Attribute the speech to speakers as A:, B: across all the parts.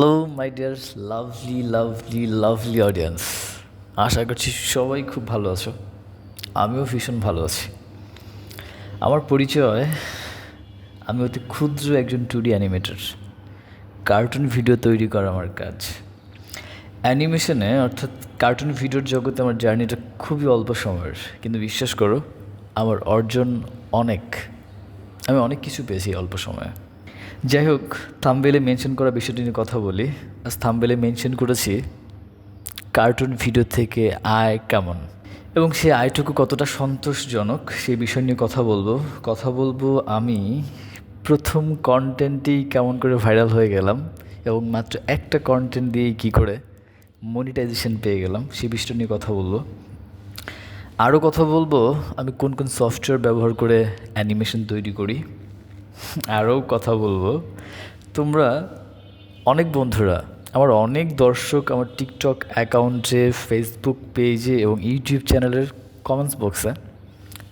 A: Hello my dear lovely lovely lovely audience আশা করছি সবাই খুব ভালো আছো। আমিও ভীষণ ভালো আছি। আমার পরিচয়, আমি অতি ক্ষুদ্র একজন টুডি অ্যানিমেটর কার্টুন ভিডিও তৈরি করা আমার কাজ। অ্যানিমেশনে অর্থাৎ কার্টুন ভিডিওর জগতে আমার জার্নিটা খুবই অল্প সময়ের। কিন্তু বিশ্বাস করো, আমার অর্জন অনেক। আমি অনেক কিছু পেয়েছি অল্প সময়ে। যাই হোক থাম্বেলে মেনশন করা বিষয়টি নিয়ে কথা বলি। আজ থাম্বেলে মেনশন করেছি, কার্টুন ভিডিও থেকে আয় কেমন? এবং সে আয়টুকু কতটা সন্তোষজনক সেই বিষয় নিয়ে কথা বলব। কথা বলব আমি, প্রথম কন্টেন্টেই কেমন করে ভাইরাল হয়ে গেলাম এবং মাত্র একটা কন্টেন্ট দিয়েই কী করে মনিটাইজেশন পেয়ে গেলাম সেই বিষয়টা নিয়ে কথা বলব। আরও কথা বলব, আমি কোন কোন সফটওয়্যার ব্যবহার করে অ্যানিমেশন তৈরি করি। আরও কথা বলব। তোমরা অনেক বন্ধুরা, আমার অনেক দর্শক আমার টিকটক অ্যাকাউন্টে, ফেসবুক পেজে এবং ইউটিউব চ্যানেলের কমেন্টস বক্সে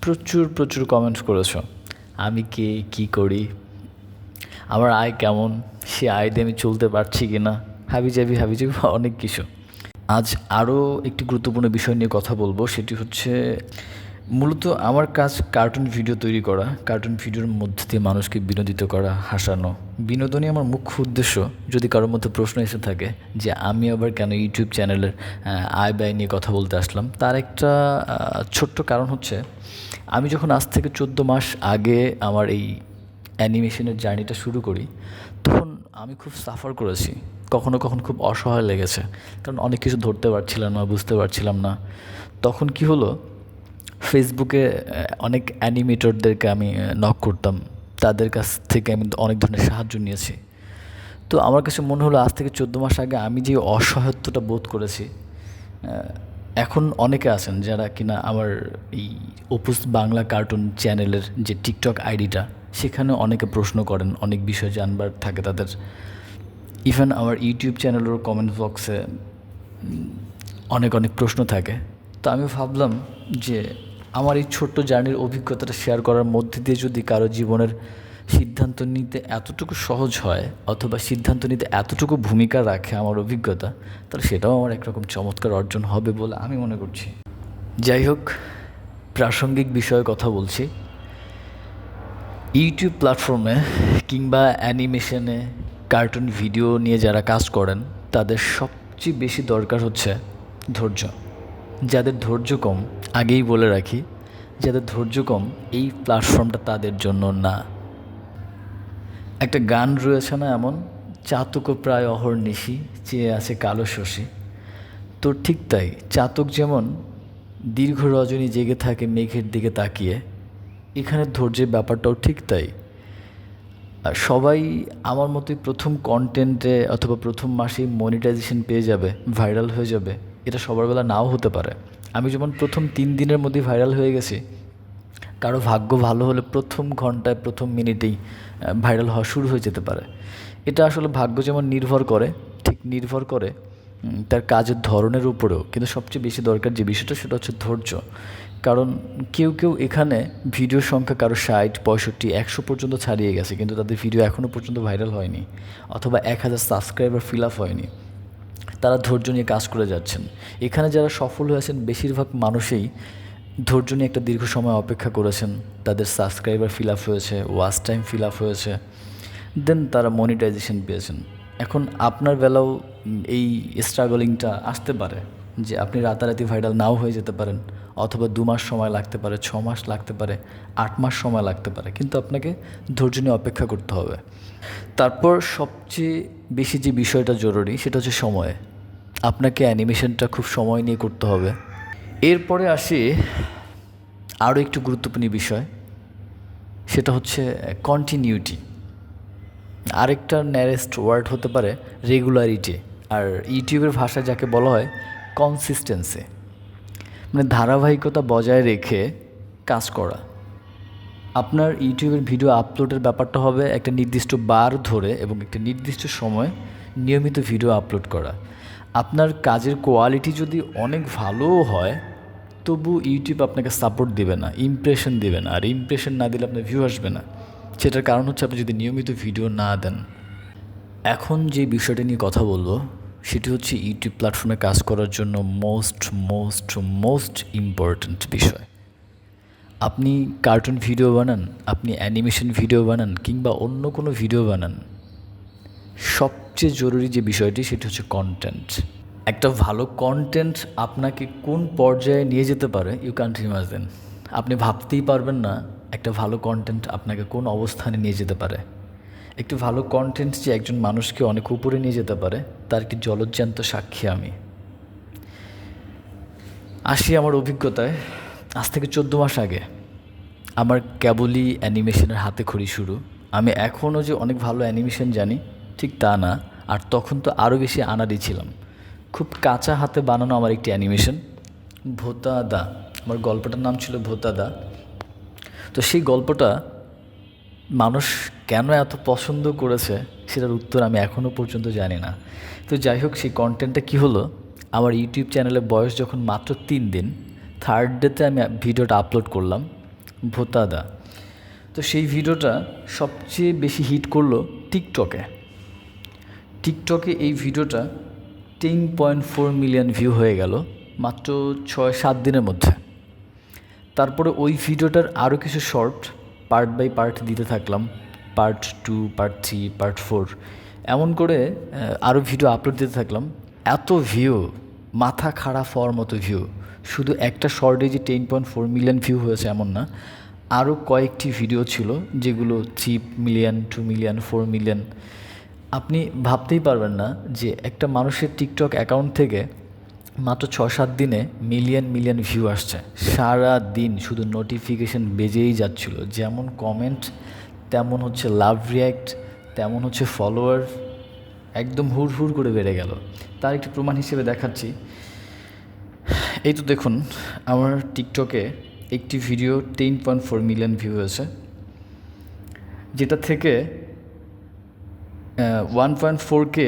A: প্রচুর প্রচুর কমেন্ট করেছ। আমি কে, কী করি? আমার আয় কেমন? সে আয় দিয়ে আমি চলতে পারছি কি না? হাবি যাবি হাবি যাবি, অনেক কিছু। আজ আরও একটি গুরুত্বপূর্ণ বিষয় নিয়ে কথা বলব, সেটি হচ্ছে মূলত আমার কাজ কার্টুন ভিডিও তৈরি করা কার্টুন ভিডিওর মধ্যে দিয়ে মানুষকে বিনোদিত করা, হাসানো। বিনোদনই আমার মুখ্য উদ্দেশ্য। যদি কারোর মধ্যে প্রশ্ন এসে থাকে যে আমি আবার কেন ইউটিউব চ্যানেলের আয় ব্যয় নিয়ে কথা বলতে আসলাম, তার একটা ছোট্ট কারণ হচ্ছে, আমি যখন আজ থেকে চোদ্দ মাস আগে আমার এই অ্যানিমেশনের জার্নিটা শুরু করি, তখন আমি খুব সাফার করেছি। কখনো কখনো খুব অসহায় লেগেছে। কারণ অনেক কিছু ধরতে পারছিলাম না, বুঝতে পারছিলাম না। তখন কি হলো ফেসবুকে অনেক অ্যানিমেটরদেরকে আমি নক করতাম। তাদের কাছ থেকে আমি অনেক ধরনের সাহায্য নিয়েছি। তো আমার কাছে মনে হলো, আজ থেকে চোদ্দ মাস আগে আমি যে অসহায়ত্বটা বোধ করেছি এখন অনেকে আছেন যারা কিনা আমার এই অপুস বাংলা কার্টুন চ্যানেলের যে টিকটক আইডিটা সেখানে অনেকে প্রশ্ন করেন, অনেক বিষয় জানবার থাকে তাদের। ইভেন আমার ইউটিউব চ্যানেলের কমেন্ট বক্সে অনেক অনেক প্রশ্ন থাকে। তো আমি ভাবলাম যে আমার এই ছোট্ট জার্নির অভিজ্ঞতাটা শেয়ার করার মধ্যে দিয়ে যদি কারও জীবনের সিদ্ধান্ত নিতে এতটুকু সহজ হয় অথবা সিদ্ধান্ত নিতে এতটুকু ভূমিকা রাখে আমার অভিজ্ঞতা, তাহলে সেটাও আমার একরকম চমৎকার অর্জন হবে বলে আমি মনে করছি। যাই হোক, প্রাসঙ্গিক বিষয়ে কথা বলছি। ইউটিউব প্ল্যাটফর্মে কিংবা অ্যানিমেশনে কার্টুন ভিডিও নিয়ে যারা কাজ করেন, তাদের সবচেয়ে বেশি দরকার হচ্ছে ধৈর্য। যাদের ধৈর্য কম আগেই বলে রাখি যাদের ধৈর্য কম, এই প্ল্যাটফর্মটা তাদের জন্য না। একটা গান রয়েছে না এমন? চাতক প্রায় অহর্নিশি চেয়ে আছে কালো শশী। তো ঠিক তাই, চাতক যেমন দীর্ঘ রজনী জেগে থাকে মেঘের দিকে তাকিয়ে, এখানে ধৈর্যের ব্যাপারটাও ঠিক তাই। আর সবাই আমার মতোই প্রথম কন্টেন্টে অথবা প্রথম মাসেই মনিটাইজেশন পেয়ে যাবে ভাইরাল হয়ে যাবে, এটা সবার বেলা নাও হতে পারে। আমি যেমন প্রথম তিন দিনের মধ্যেই ভাইরাল হয়ে গেছি, কারও ভাগ্য ভালো হলে প্রথম ঘন্টায়, প্রথম মিনিটেই ভাইরাল হওয়া শুরু হয়ে যেতে পারে। এটা আসলে ভাগ্য যেমন নির্ভর করে, ঠিক নির্ভর করে তার কাজের ধরনের উপরেও। কিন্তু সবচেয়ে বেশি দরকার যে বিষয়টা, সেটা হচ্ছে ধৈর্য। কারণ কেউ কেউ এখানে ভিডিও সংখ্যা কারও ষাট, পঁয়ষট্টি, একশো পর্যন্ত ছাড়িয়ে গেছে, কিন্তু তাদের ভিডিও এখনও পর্যন্ত ভাইরাল হয়নি, অথবা এক হাজার সাবস্ক্রাইবার ফিল আপ হয়নি। তারা ধৈর্য নিয়ে কাজ করে যাচ্ছেন। এখানে যারা সফল হয়েছেন বেশিরভাগ মানুষই ধৈর্য নিয়ে একটা দীর্ঘ সময় অপেক্ষা করেছেন। তাদের সাবস্ক্রাইবার ফিল আপ হয়েছে ওয়াচ টাইম ফিল আপ হয়েছে। দেন তারা মনিটাইজেশন পেয়েছেন। এখন আপনার বেলাও এই স্ট্রাগলিংটা আসতে পারে যে আপনি রাতারাতি ভাইরাল নাও হয়ে যেতে পারেন অথবা দু মাস সময় লাগতে পারে, ছ মাস লাগতে পারে, আট মাস সময় লাগতে পারে। কিন্তু আপনাকে ধৈর্য নিয়ে অপেক্ষা করতে হবে। তারপর সবচেয়ে বেশি যে বিষয়টা জরুরি সেটা হচ্ছে সময়। আপনাকে অ্যানিমেশনটা খুব সময় নিয়ে করতে হবে। এরপরে আসি আরও একটু গুরুত্বপূর্ণ বিষয়, সেটা হচ্ছে কন্টিনিউটি আরেকটা ন্যারেস্ট ওয়ার্ড হতে পারে রেগুলারিটি আর ইউটিউবের ভাষায় যাকে বলা হয় কনসিস্টেন্সি মানে ধারাবাহিকতা বজায় রেখে কাজ করা। আপনার ইউটিউবের ভিডিও আপলোডের ব্যাপারটা হবে একটা নির্দিষ্ট বার ধরে এবং একটা নির্দিষ্ট সময় নিয়মিত ভিডিও আপলোড করা। আপনার কাজের কোয়ালিটি যদি অনেক ভালোও হয়, তবু ইউটিউব আপনাকে সাপোর্ট দেবে না ইমপ্রেশন দেবে না। আর ইমপ্রেশন না দিলে আপনার ভিউ আসবে না। সেটার কারণ হচ্ছে আপনি যদি নিয়মিত ভিডিও না দেন। এখন যে বিষয়টা নিয়ে কথা বলব, সেটি হচ্ছে ইউটিউব প্ল্যাটফর্মে কাজ করার জন্য মোস্ট মোস্ট মোস্ট ইম্পর্ট্যান্ট বিষয়। আপনি কার্টুন ভিডিও বানান, আপনি অ্যানিমেশন ভিডিও বানান, কিংবা অন্য কোনো ভিডিও বানান সবচেয়ে জরুরি যে বিষয়টি, সেটি হচ্ছে কন্টেন্ট একটা ভালো কন্টেন্ট আপনাকে কোন পর্যায়ে নিয়ে যেতে পারে ইউ ক্যান্ট ইমাজিন আপনি ভাবতেই পারবেন না একটা ভালো কন্টেন্ট আপনাকে কোন অবস্থানে নিয়ে যেতে পারে। একটি ভালো কন্টেন্ট যে একজন মানুষকে অনেক উপরে নিয়ে যেতে পারে, তার একটি জলজ্যান্ত সাক্ষী আমি? আসি আমার অভিজ্ঞতায়, আজ থেকে চোদ্দ মাস আগে আমার কেবলই অ্যানিমেশনের হাতে খড়ি শুরু। আমি এখনও যে অনেক ভালো অ্যানিমেশন জানি ঠিক তা না, আর তখন তো আরও বেশি আনারই ছিলাম। খুব কাঁচা হাতে বানানো আমার একটি অ্যানিমেশন ভোতা দা আমার গল্পটার নাম ছিল ভোতা দা তো সেই গল্পটা মানুষ কেন এত পছন্দ করেছে সেটার উত্তর আমি এখনও পর্যন্ত জানি না। তো যাই হোক, সেই কন্টেন্টটা কী হলো? আমার ইউটিউব চ্যানেলে বয়স যখন মাত্র তিন দিন থার্ড ডেতে আমি ভিডিওটা আপলোড করলাম, ভোতাদা। তো সেই ভিডিওটা সবচেয়ে বেশি হিট করল টিকটকে টিকটকে এই ভিডিওটা ten point four million view হয়ে গেল মাত্র ছয় সাত দিনের মধ্যে। তারপরে ওই ভিডিওটার আরও কিছু শর্ট পার্ট বাই পার্ট দিতে থাকলাম part two part three part four এমন করে আরও ভিডিও আপলোড দিতে থাকলাম। এত ভিউ মাথা খারাপ হওয়ার মতো ভিউ শুধু একটা শর্টে যে ten point four million view হয়েছে এমন না। আরও কয়েকটি ভিডিও ছিল, যেগুলো three million two million four million আপনি ভাবতেই পারবেন না যে একটা মানুষের টিকটক অ্যাকাউন্ট থেকে মাত্র ছ সাত দিনে মিলিয়ন মিলিয়ন ভিউ আসছে। সারা দিন শুধু নোটিফিকেশন বেজেই যাচ্ছিল। যেমন কমেন্ট তেমন হচ্ছে লাভ রিয়্যাক্ট তেমন হচ্ছে ফলোয়ার একদম হুড় হুড় করে বেড়ে গেল। তার একটি প্রমাণ হিসেবে দেখাচ্ছি। এই তো দেখুন, আমার টিকটকে একটি video ten point four million view হয়েছে। যেটা থেকে ওয়ান পয়েন্ট ফোরকে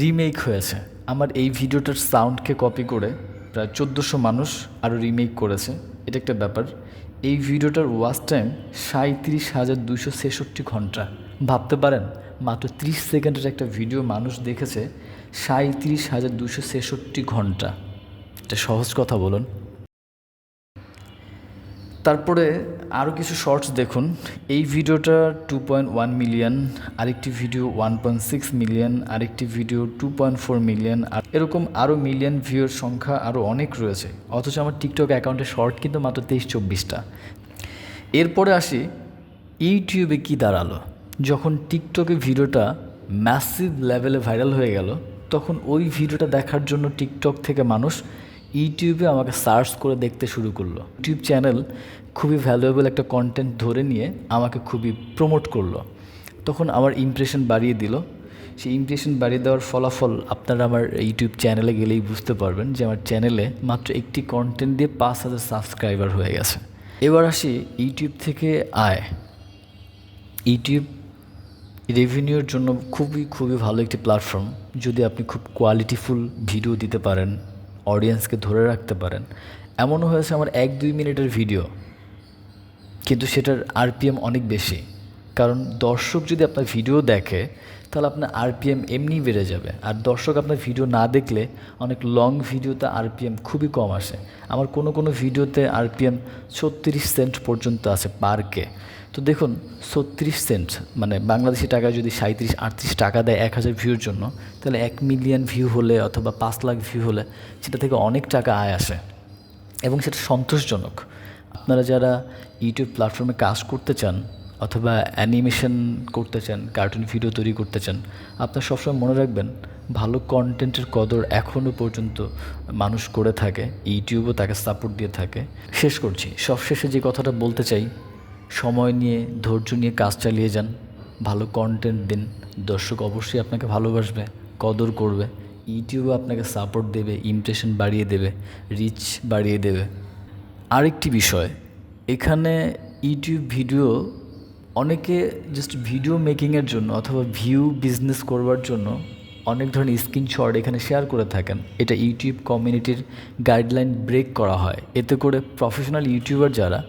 A: রিমেক হয়েছে। আমার এই ভিডিওটার সাউন্ডকে কপি করে প্রায় চোদ্দোশো মানুষ আরও রিমেক করেছে। এটা একটা ব্যাপার। এই ভিডিওটার ওয়াচ টাইম সাঁত্রিশ হাজার দুশো ছেষট্টি ঘণ্টা। ভাবতে পারেন, মাত্র ত্রিশ সেকেন্ডের একটা ভিডিও মানুষ দেখেছে সাঁত্রিশ হাজার দুশো ছেষট্টি ঘণ্টা। এটা সহজ কথা বলুন। তারপরে আরও কিছু শর্টস দেখুন। এই ভিডিওটা টু পয়েন্ট ওয়ান মিলিয়ন আরেকটি video one point six million আরেকটি video two point four million আর এরকম আরও মিলিয়ন ভিউর সংখ্যা আরও অনেক রয়েছে। অথচ আমার টিকটক অ্যাকাউন্টে শর্ট কিন্তু মাত্র তেইশ চব্বিশটা। এরপরে আসি, ইউটিউবে কি দাঁড়াল? যখন টিকটকে ভিডিওটা ম্যাসিভ লেভেলে ভাইরাল হয়ে গেল, তখন ওই ভিডিওটা দেখার জন্য টিকটক থেকে মানুষ ইউটিউবে আমাকে সার্চ করে দেখতে শুরু করল। ইউটিউব চ্যানেল খুবই ভ্যালুয়েবল একটা কন্টেন্ট ধরে নিয়ে আমাকে খুবই প্রমোট করল। তখন আমার ইমপ্রেশন বাড়িয়ে দিল। সেই ইমপ্রেশন বাড়িয়ে দেওয়ার ফলাফল আপনারা আমার ইউটিউব চ্যানেলে গেলেই বুঝতে পারবেন যে আমার চ্যানেলে মাত্র একটি কন্টেন্ট দিয়ে পাঁচ হাজার সাবস্ক্রাইবার হয়ে গেছে। এবার আসি ইউটিউব থেকে আয়। ইউটিউব রেভিনিউর জন্য খুবই খুবই ভালো একটি প্ল্যাটফর্ম যদি আপনি খুব কোয়ালিটিফুল ভিডিও দিতে পারেন অডিয়েন্সকে ধরে রাখতে পারেন। এমনও হয়েছে আমার এক দুই মিনিটের ভিডিও কিন্তু সেটার আরপিএম অনেক বেশি। কারণ দর্শক যদি আপনার ভিডিও দেখে, তাহলে আপনার আরপিএম এমনি বেড়ে যাবে। আর দর্শক আপনার ভিডিও না দেখলে, অনেক লং ভিডিওতে আরপিএম খুবই কম আসে। আমার কোনো কোনো ভিডিওতে আরপিএম ছত্রিশ সেন্ট পর্যন্ত আছে পারকে তো দেখুন, ছত্রিশ সেন্ট মানে বাংলাদেশি টাকায় যদি সাঁত্রিশ আটত্রিশ টাকা দেয় এক হাজার ভিউর জন্য, তাহলে এক মিলিয়ন ভিউ হলে অথবা পাঁচ লাখ ভিউ হলে সেটা থেকে অনেক টাকা আয় আসে। এবং সেটা সন্তোষজনক। আপনারা যারা ইউটিউব প্ল্যাটফর্মে কাজ করতে চান, অথবা অ্যানিমেশন করতে চান কার্টুন ভিডিও তৈরি করতে চান, আপনার সবসময় মনে রাখবেন, ভালো কন্টেন্টের কদর এখনও পর্যন্ত মানুষ করে থাকে ইউটিউবও তাকে সাপোর্ট দিয়ে থাকে। শেষ করছি। সবশেষে যে কথাটা বলতে চাই সময় নিয়ে, ধৈর্য নিয়ে কাজ চালিয়ে যান। ভালো কন্টেন্ট দিন। দর্শক অবশ্যই আপনাকে ভালোবাসবে, কদর করবে। ইউটিউবে আপনাকে সাপোর্ট দেবে ইমপ্রেশন বাড়িয়ে দেবে রিচ বাড়িয়ে দেবে। আরেকটি বিষয়, এখানে ইউটিউব ভিডিও অনেকে জাস্ট ভিডিও মেকিংয়ের জন্য অথবা ভিউ বিজনেস করবার জন্য অনেক ধরনের স্ক্রিনশট এখানে শেয়ার করে থাকেন। এটা ইউটিউব কমিউনিটির গাইডলাইন ব্রেক করা হয়। এতে করে প্রফেশনাল ইউটিউবার যারা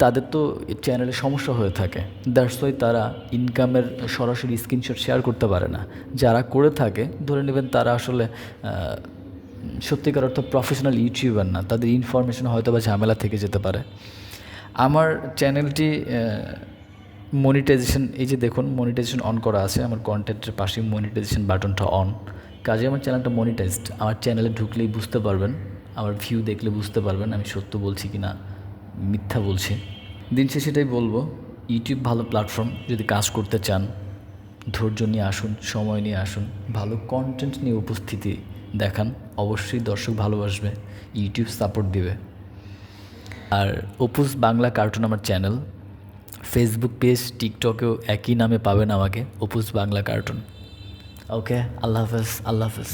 A: তাদের তো চ্যানেলে সমস্যা হয়ে থাকে। দ্যাটস ওয়াই তারা ইনকামের সরাসরি স্ক্রিনশট শেয়ার করতে পারে না। যারা করে থাকে, ধরে নেবেন তারা আসলে সত্যিকার অর্থ প্রফেশনাল ইউটিউবার না। তাদের ইনফরমেশন হয়তো বা ঝামেলা থেকে যেতে পারে। আমার চ্যানেলটি মনিটাইজেশন এই যে দেখুন মনিটাইজেশন অন করা আছে। আমার কন্টেন্টের পাশে মনিটাইজেশন বাটনটা অন কাজে আমার চ্যানেলটা মনিটাইজড আমার চ্যানেলে ঢুকলেই বুঝতে পারবেন। আমার ভিউ দেখলে বুঝতে পারবেন আমি সত্য বলছি কি না মিথ্যা বলছি। দিন শেষে সেটাই বলব ইউটিউব ভালো প্ল্যাটফর্ম যদি কাজ করতে চান, ধৈর্য নিয়ে আসুন, সময় নিয়ে আসুন, ভালো কন্টেন্ট নিয়ে উপস্থিতি দেখান, অবশ্যই দর্শক ভালোবাসবে ইউটিউব সাপোর্ট দিবে। আর অপুস বাংলা কার্টুন আমার চ্যানেল ফেসবুক পেজ টিকটকেও একই নামে পাবেন আমাকে অপুস বাংলা কার্টুন ওকে আল্লাহ হাফেজ আল্লাহ হাফেজ।